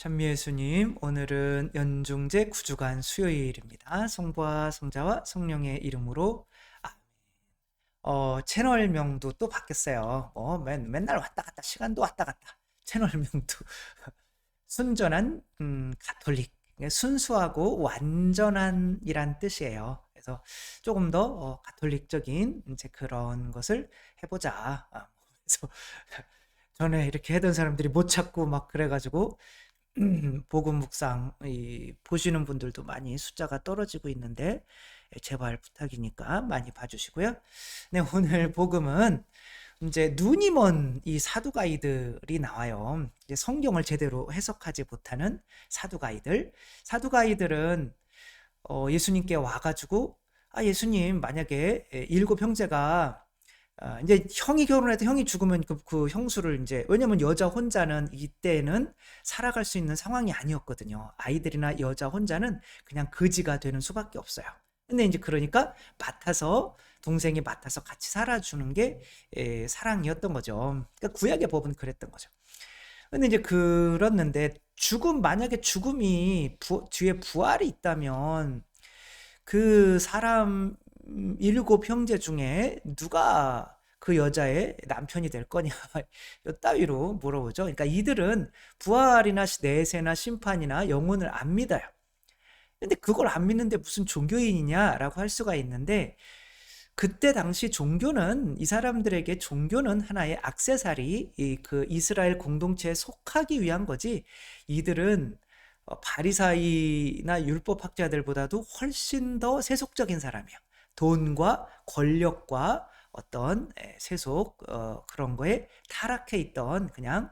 찬미 예수님, 오늘은 연중제 9주간 수요일입니다. 성부와 성자와 성령의 이름으로. 어, 채널명도 또 바뀌었어요. 어, 맨, 맨날 왔다 갔다, 시간도 왔다 갔다. 채널명도 순전한 음, 가톨릭, 순수하고 완전한이란 뜻이에요. 그래서 조금 더 어, 가톨릭적인 이제 그런 것을 해보자. 아, 그래서 전에 이렇게 하던 사람들이 못 찾고 막 그래가지고 음, 복음 묵상 이 보시는 분들도 많이 숫자가 떨어지고 있는데 예, 제발 부탁이니까 많이 봐주시고요. 네, 오늘 복음은 이제 눈이 먼 이 사두가 이들이 나와요. 이제 성경을 제대로 해석하지 못하는 사두가 이들. 사두가 이들은 어, 예수님께 와가지고 아 예수님 만약에 예, 일곱 형제가 아, 이제 형이 결혼해도 형이 죽으면 그, 그 형수를 이제 왜냐면 여자 혼자는 이때는 살아갈 수 있는 상황이 아니었거든요. 아이들이나 여자 혼자는 그냥 거지가 되는 수밖에 없어요. 근데 이제 그러니까 맡아서 동생이 맡아서 같이 살아주는 게 에, 사랑이었던 거죠. 그러니까 구약의 법은 그랬던 거죠. 근데 이제 그렇는데 죽음 만약에 죽음이 부, 뒤에 부활이 있다면 그 사람 일곱 형제 중에 누가 그 여자의 남편이 될 거냐 요 따위로 물어보죠. 그러니까 이들은 부활이나 내세나 심판이나 영혼을 안 믿어요. 근데 그걸 안 믿는데 무슨 종교인이냐라고 할 수가 있는데 그때 당시 종교는 이 사람들에게 종교는 하나의 악세사리 그 이스라엘 공동체에 속하기 위한 거지 이들은 어, 바리사이나 율법 학자들보다도 훨씬 더 세속적인 사람이에요. 돈과 권력과 어떤 세속 어, 그런 거에 타락해 있던 그냥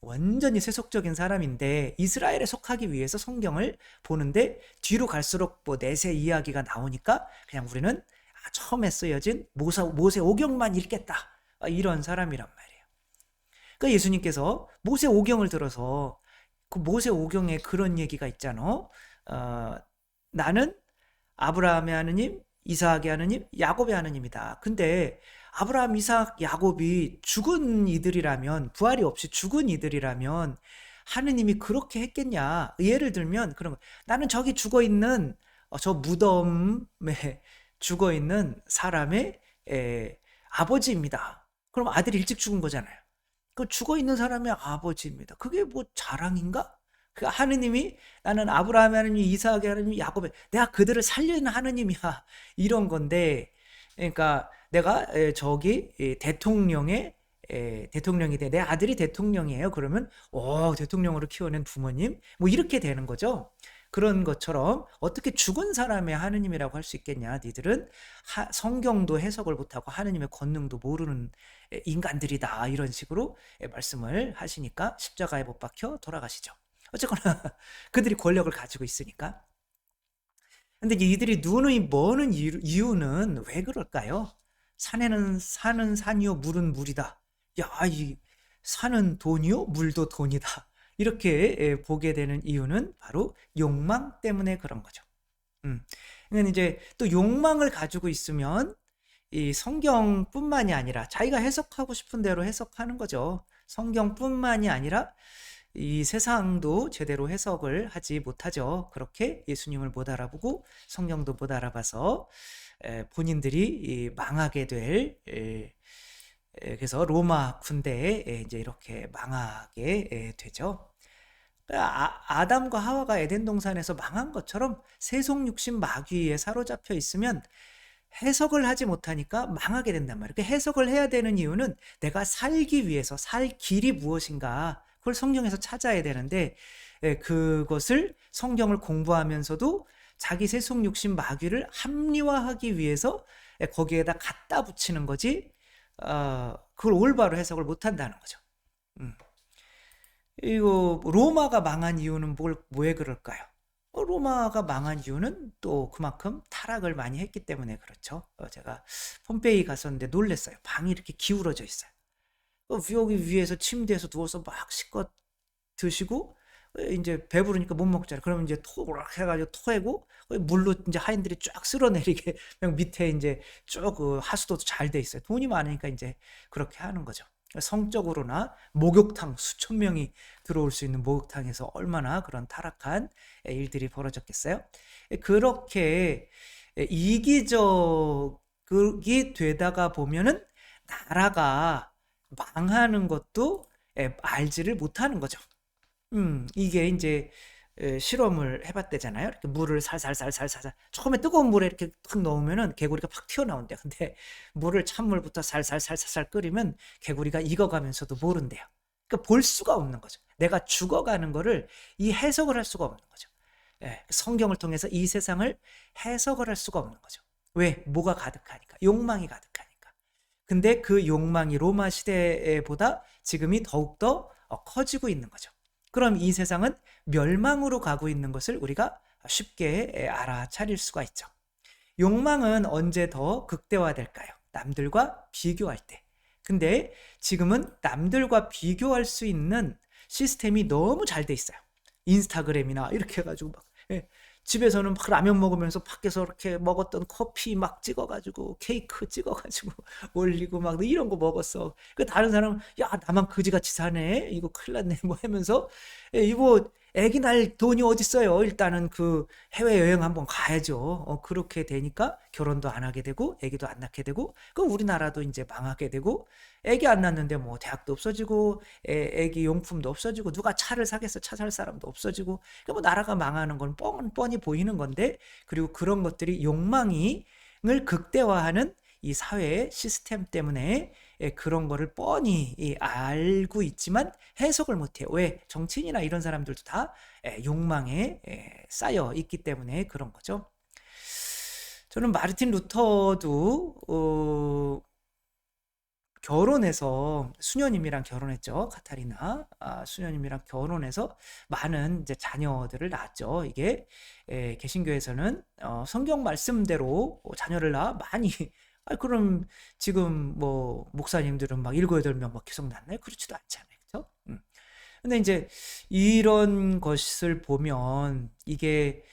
완전히 세속적인 사람인데 이스라엘에 속하기 위해서 성경을 보는데 뒤로 갈수록 뭐 내세 이야기가 나오니까 그냥 우리는 아, 처음에 쓰여진 모세, 모세 오경만 읽겠다 아, 이런 사람이란 말이에요. 그러니까 예수님께서 모세 오경을 들어서 그 모세 오경에 그런 얘기가 있잖아. 어, 나는 아브라함의 하느님, 이삭의 하느님, 야곱의 하느님이다. 근데 아브라함, 이삭, 야곱이 죽은 이들이라면 부활이 없이 죽은 이들이라면 하느님이 그렇게 했겠냐? 예를 들면 그런 거. 나는 저기 죽어 있는 어, 저 무덤에 죽어 있는 사람의 에, 아버지입니다. 그럼 아들이 일찍 죽은 거잖아요. 그 죽어 있는 사람의 아버지입니다. 그게 뭐 자랑인가? 그 하느님이 나는 아브라함의 하느님, 이삭의 하느님, 야곱의 내가 그들을 살리는 하느님이야. 이런 건데 그러니까 내가 저기 대통령의 대통령이 돼. 내 아들이 대통령이에요. 그러면 오, 대통령으로 키워낸 부모님 뭐 이렇게 되는 거죠. 그런 것처럼 어떻게 죽은 사람의 하느님이라고 할 수 있겠냐? 니들은 하, 성경도 해석을 못하고 하느님의 권능도 모르는 인간들이다. 이런 식으로 말씀을 하시니까 십자가에 못 박혀 돌아가시죠. 어쨌거나 그들이 권력을 가지고 있으니까. 근데 이들이 눈이 머는 이유는 왜 그럴까요? 산에는 산은 산이요, 물은 물이다. 야, 이 산은 돈이요, 물도 돈이다. 이렇게 보게 되는 이유는 바로 욕망 때문에 그런 거죠. 음. 그러니까 이제 또 욕망을 가지고 있으면 이 성경뿐만이 아니라 자기가 해석하고 싶은 대로 해석하는 거죠. 성경뿐만이 아니라 이 세상도 제대로 해석을 하지 못하죠. 그렇게 예수님을 못 알아보고 성경도 못 알아봐서 본인들이 망하게 될 그래서 로마 군대에 이제 이렇게 망하게 되죠. 그러니까 아, 담과 하와가 에덴 동산에서 망한 것처럼 세속 육신 마귀에 사로잡혀 있으면 해석을 하지 못하니까 망하게 된단 말이에요. 그 해석을 해야 되는 이유는 내가 살기 위해서 살 길이 무엇인가 그걸 성경에서 찾아야 되는데 예, 그것을 성경을 공부하면서도 자기 세속 육신 마귀를 합리화하기 위해서 예, 거기에다 갖다 붙이는 거지 어, 그걸 올바로 해석을 못한다는 거죠. 음. 이거 로마가 망한 이유는 뭘, 왜 그럴까요? 어, 로마가 망한 이유는 또 그만큼 타락을 많이 했기 때문에 그렇죠. 어, 제가 폼페이 갔었는데 놀랬어요. 방이 이렇게 기울어져 있어요. 여기 위에서 침대에서 누워서 막 실컷 드시고 이제 배부르니까 못 먹잖아요. 그러면 이제 토락 해가지고 토해고 물로 이제 하인들이 쫙 쓸어내리게 밑에 이제 쭉그 하수도도 잘 돼 있어요. 돈이 많으니까 이제 그렇게 하는 거죠. 성적으로나 목욕탕 수천 명이 들어올 수 있는 목욕탕에서 얼마나 그런 타락한 일들이 벌어졌겠어요? 그렇게 이기적이 되다가 보면은 나라가 망하는 것도 알지를 못하는 거죠. 음, 이게 이제 실험을 해봤대잖아요. 이렇게 물을 살살살살살 처음에 뜨거운 물에 이렇게 탁 넣으면은 개구리가 팍 튀어나온대. 근데 물을 찬물부터 살살살살살 끓이면 개구리가 익어가면서도 모른대요. 그러니까 볼 수가 없는 거죠. 내가 죽어가는 거를 이 해석을 할 수가 없는 거죠. 예, 성경을 통해서 이 세상을 해석을 할 수가 없는 거죠. 왜? 뭐가 가득하니까. 욕망이 가득하니까. 근데 그 욕망이 로마 시대보다 지금이 더욱더 어, 커지고 있는 거죠. 그럼 이 세상은 멸망으로 가고 있는 것을 우리가 쉽게 알아차릴 수가 있죠. 욕망은 언제 더 극대화될까요? 남들과 비교할 때. 근데 지금은 남들과 비교할 수 있는 시스템이 너무 잘 돼 있어요. 인스타그램이나 이렇게 해가지고 막 예, 집에서는 막 라면 먹으면서 밖에서 이렇게 먹었던 커피 막 찍어가지고 케이크 찍어가지고 올리고 막 이런 거 먹었어. 그 다른 사람은 야 나만 그지같이 사네 이거 큰일 났네 뭐 하면서 예, 이거 애기 날 돈이 어딨어요. 일단은 그 해외여행 한번 가야죠. 어, 그렇게 되니까 결혼도 안 하게 되고 애기도 안 낳게 되고 그 우리나라도 이제 망하게 되고 애기 안 낳는데 뭐 대학도 없어지고 애, 애기 용품도 없어지고 누가 차를 사겠어 차 살 사람도 없어지고 그뭐 그러니까 나라가 망하는 건 뻔, 뻔히 보이는 건데 그리고 그런 것들이 욕망이 을 극대화하는 이 사회의 시스템 때문에 예, 그런 거를 뻔히 알고 있지만 해석을 못해요. 왜? 정치인이나 이런 사람들도 다 예, 욕망에 예, 쌓여 있기 때문에 그런 거죠. 저는 마르틴 루터도 어, 결혼해서 수녀님이랑 결혼했죠. 카타리나 아, 수녀님이랑 결혼해서 많은 이제 자녀들을 낳았죠. 이게 에, 개신교에서는 어, 성경 말씀대로 자녀를 낳아 많이 아, 그럼 지금 뭐 목사님들은 막 일곱 여덟 명 막 계속 낳나요? 그렇지도 않잖아요. 그죠? 음. 근데 이제 이런 것을 보면 이게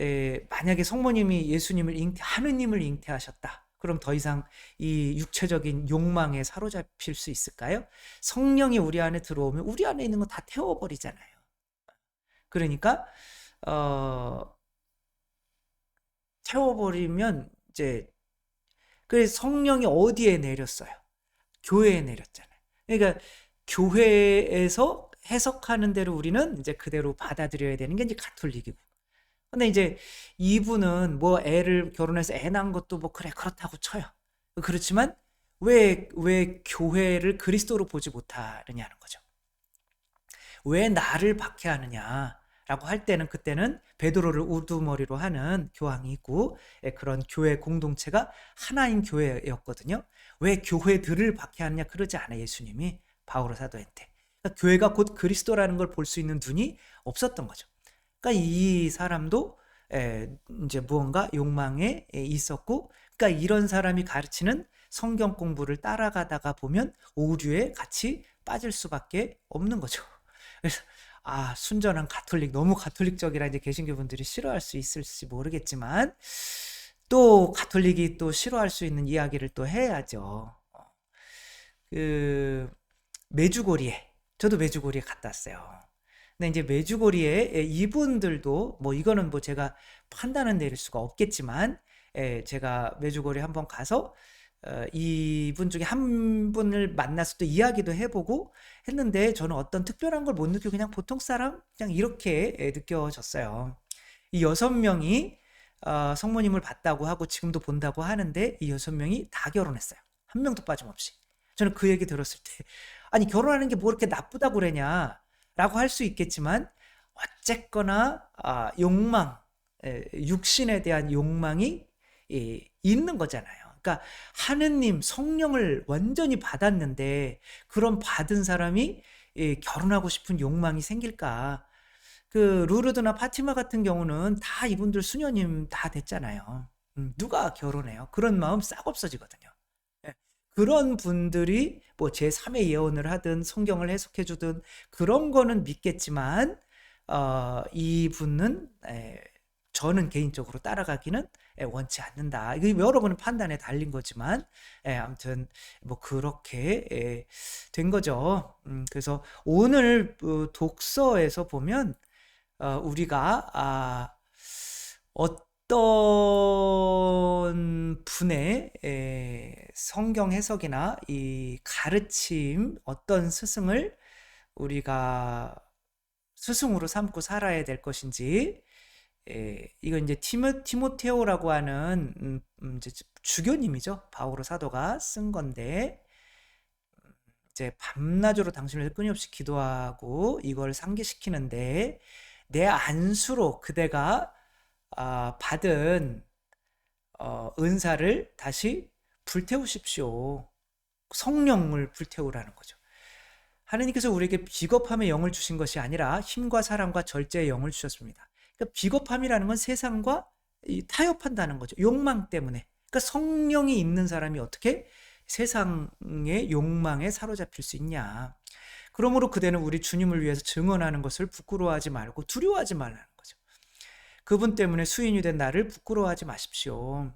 에, 만약에 성모님이 예수님을 잉태, 하느님을 잉태하셨다. 그럼 더 이상 이 육체적인 욕망에 사로잡힐 수 있을까요? 성령이 우리 안에 들어오면 우리 안에 있는 거 다 태워버리잖아요. 그러니까 어, 태워버리면 이제 그래서 성령이 어디에 내렸어요? 교회에 내렸잖아요. 그러니까 교회에서 해석하는 대로 우리는 이제 그대로 받아들여야 되는 게 이제 가톨릭이고. 근데 이제 이분은 뭐 애를 결혼해서 애 낳은 것도 뭐 그래 그렇다고 쳐요. 그렇지만 왜 왜 교회를 그리스도로 보지 못하느냐는 거죠. 왜 나를 박해하느냐? 라고 할 때는 그때는 베드로를 우두머리로 하는 교황이 있고 예, 그런 교회 공동체가 하나인 교회였거든요. 왜 교회들을 박해하느냐 그러지 않아 예수님이 바오로 사도한테. 그러니까 교회가 곧 그리스도라는 걸 볼 수 있는 눈이 없었던 거죠. 그러니까 이 사람도 예, 이제 무언가 욕망에 있었고, 그러니까 이런 사람이 가르치는 성경 공부를 따라가다가 보면 오류에 같이 빠질 수밖에 없는 거죠. 그래서 아, 순전한 가톨릭, 너무 가톨릭적이라 이제 개신교 분들이 싫어할 수 있을지 모르겠지만, 또 가톨릭이 또 싫어할 수 있는 이야기를 또 해야죠. 어. 그, 메주고리에, 저도 메주고리에 갔다 왔어요. 근데 이제 메주고리에 이분들도, 뭐 이거는 뭐 제가 판단은 내릴 수가 없겠지만, 제가 메주고리 한번 가서 어, 이분 중에 한 분을 만나서 또 이야기도 해보고 했는데 저는 어떤 특별한 걸 못 느끼고 그냥 보통 사람 그냥 이렇게 느껴졌어요. 이 여섯 명이 어, 성모님을 봤다고 하고 지금도 본다고 하는데 이 여섯 명이 다 결혼했어요. 한 명도 빠짐없이. 저는 그 얘기 들었을 때 아니 결혼하는 게 뭐 이렇게 나쁘다고 그러냐라고 할 수 있겠지만 어쨌거나 아, 욕망, 육신에 대한 욕망이 있는 거잖아요. 그러니까 하느님 성령을 완전히 받았는데 그런 받은 사람이 예, 결혼하고 싶은 욕망이 생길까? 그 루르드나 파티마 같은 경우는 다 이분들 수녀님 다 됐잖아요. 음, 누가 결혼해요? 그런 마음 싹 없어지거든요. 예, 그런 분들이 뭐 제3의 예언을 하든 성경을 해석해 주든 그런 거는 믿겠지만 어, 이분은 에, 예, 저는 개인적으로 따라가기는 예, 원치 않는다. 이게 여러분의 판단에 달린 거지만 예, 아무튼 뭐 그렇게 예, 된 거죠. 음, 그래서 오늘 어, 독서에서 보면 어, 우리가 아, 어떤 분의 에, 성경 해석이나 이 가르침, 어떤 스승을 우리가 스승으로 삼고 살아야 될 것인지, 에, 이건 이제 티모, 티모테오라고 하는 음, 음, 이제 주교님이죠. 바오로 사도가 쓴 건데, 이제 밤낮으로 당신을 끊임없이 기도하고 이걸 상기시키는데 내 안수로 그대가 아, 받은 어, 은사를 다시 불태우십시오. 성령을 불태우라는 거죠. 하느님께서 우리에게 비겁함의 영을 주신 것이 아니라 힘과 사랑과 절제의 영을 주셨습니다. 그러니까 비겁함이라는 건 세상과 타협한다는 거죠. 욕망 때문에. 그러니까 성령이 있는 사람이 어떻게 세상의 욕망에 사로잡힐 수 있냐. 그러므로 그대는 우리 주님을 위해서 증언하는 것을 부끄러워하지 말고 두려워하지 말라는 거죠. 그분 때문에 수인이 된 나를 부끄러워하지 마십시오.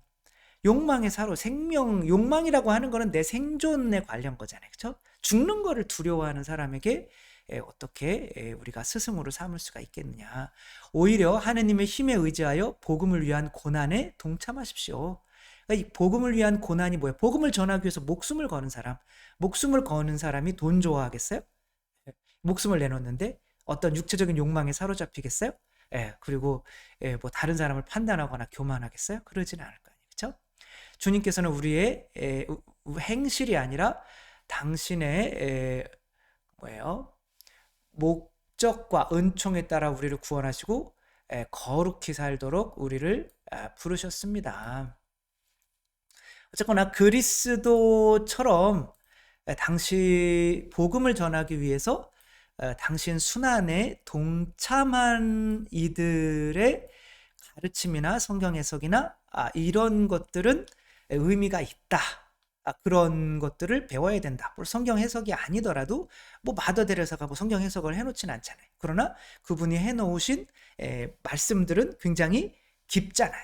욕망에 사로 생명 욕망이라고 하는 거는 내 생존에 관련 거잖아요. 그렇죠? 죽는 거를 두려워하는 사람에게 어떻게 우리가 스승으로 삼을 수가 있겠느냐. 오히려 하느님의 힘에 의지하여 복음을 위한 고난에 동참하십시오. 그러니까 이 복음을 위한 고난이 뭐예요? 복음을 전하기 위해서 목숨을 거는 사람. 목숨을 거는 사람이 돈 좋아하겠어요? 목숨을 내놓는데 어떤 육체적인 욕망에 사로잡히겠어요? 예, 그리고 예, 뭐 다른 사람을 판단하거나 교만하겠어요? 그러지는 않을 거 아니에요. 그렇죠? 주님께서는 우리의 에, 행실이 아니라 당신의 에, 뭐예요? 목적과 은총에 따라 우리를 구원하시고 에, 거룩히 살도록 우리를 아, 부르셨습니다. 어쨌거나 그리스도처럼 당시 복음을 전하기 위해서 당신 순환에 동참한 이들의 가르침이나 성경 해석이나 아, 이런 것들은 의미가 있다. 아, 그런 것들을 배워야 된다. 물 성경 해석이 아니더라도 뭐 마더 데레사가 뭐 성경 해석을 해놓진 않잖아요. 그러나 그분이 해놓으신 에, 말씀들은 굉장히 깊잖아요.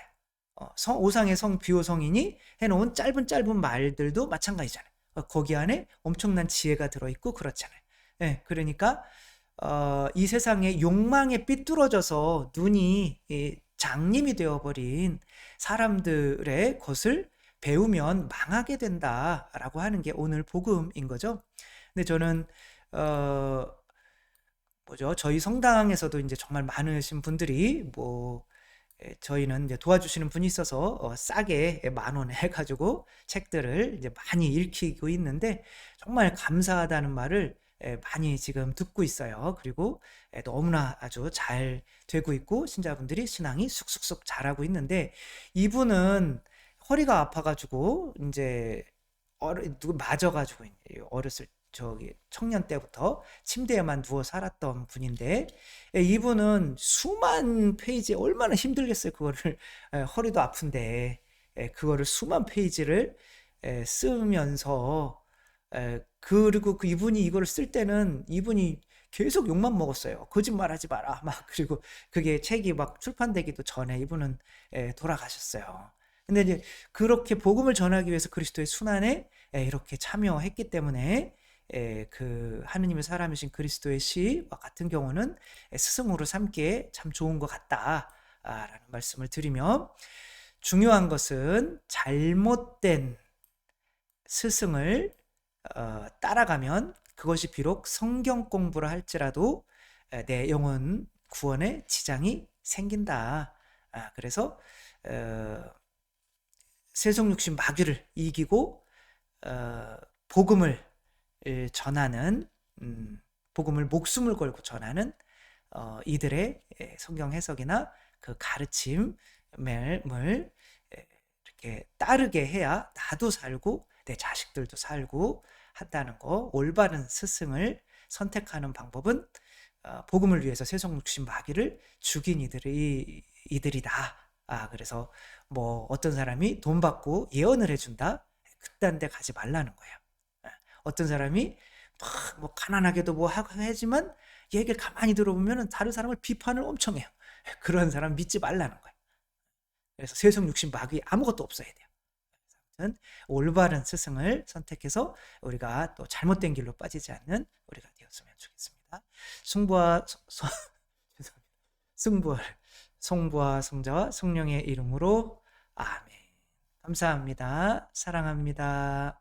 어, 성, 오상의 성 비오 성인이 해놓은 짧은 짧은 말들도 마찬가지잖아요. 어, 거기 안에 엄청난 지혜가 들어있고 그렇잖아요. 예, 그러니까 어, 이 세상에 욕망에 삐뚤어져서 눈이 이, 장님이 되어버린 사람들의 것을 배우면 망하게 된다라고 하는 게 오늘 복음인 거죠. 근데 저는 어 뭐죠? 저희 성당에서도 이제 정말 많으신 분들이 뭐 저희는 이제 도와주시는 분이 있어서 어 싸게 만 원에 해가지고 책들을 이제 많이 읽히고 있는데 정말 감사하다는 말을 많이 지금 듣고 있어요. 그리고 너무나 아주 잘 되고 있고 신자분들이 신앙이 쑥쑥쑥 잘하고 있는데 이분은 허리가 아파가지고 이제 어려, 누구 맞아가지고 어렸을 저기 청년 때부터 침대에만 누워 살았던 분인데 이분은 수만 페이지 얼마나 힘들겠어요 그거를 허리도 아픈데 그거를 수만 페이지를 쓰면서 그리고 그 이분이 이거를 쓸 때는 이분이 계속 욕만 먹었어요. 거짓말하지 마라. 막 그리고 그게 책이 막 출판되기도 전에 이분은 돌아가셨어요. 근데 이제 그렇게 복음을 전하기 위해서 그리스도의 순환에 이렇게 참여했기 때문에 그 하느님의 사람이신 그리스도의 시와 같은 경우는 스승으로 삼기에 참 좋은 것 같다라는 말씀을 드리며 중요한 것은 잘못된 스승을 어, 따라가면 그것이 비록 성경 공부를 할지라도 내 영혼 구원에 지장이 생긴다. 아, 그래서 어, 세속 육신 마귀를 이기고 어, 복음을 전하는 음, 복음을 목숨을 걸고 전하는 어, 이들의 성경 해석이나 그 가르침을 이렇게 따르게 해야 나도 살고 내 자식들도 살고 한다는 거 올바른 스승을 선택하는 방법은 어, 복음을 위해서 세속 육신 마귀를 죽인 이들이 이들이다. 아, 그래서 뭐 어떤 사람이 돈 받고 예언을 해준다? 그딴 데 가지 말라는 거예요. 예. 어떤 사람이 막 뭐 가난하게도 뭐 하고 하지만 얘기를 가만히 들어보면 다른 사람을 비판을 엄청 해요. 예, 그런 사람 믿지 말라는 거예요. 그래서 세속 육신 마귀 아무것도 없어야 돼요. 아무튼 올바른 스승을 선택해서 우리가 또 잘못된 길로 빠지지 않는 우리가 되었으면 좋겠습니다. 승부와 소, 소, 승부를 성부와 성자와 성령의 이름으로 아멘. 감사합니다. 사랑합니다.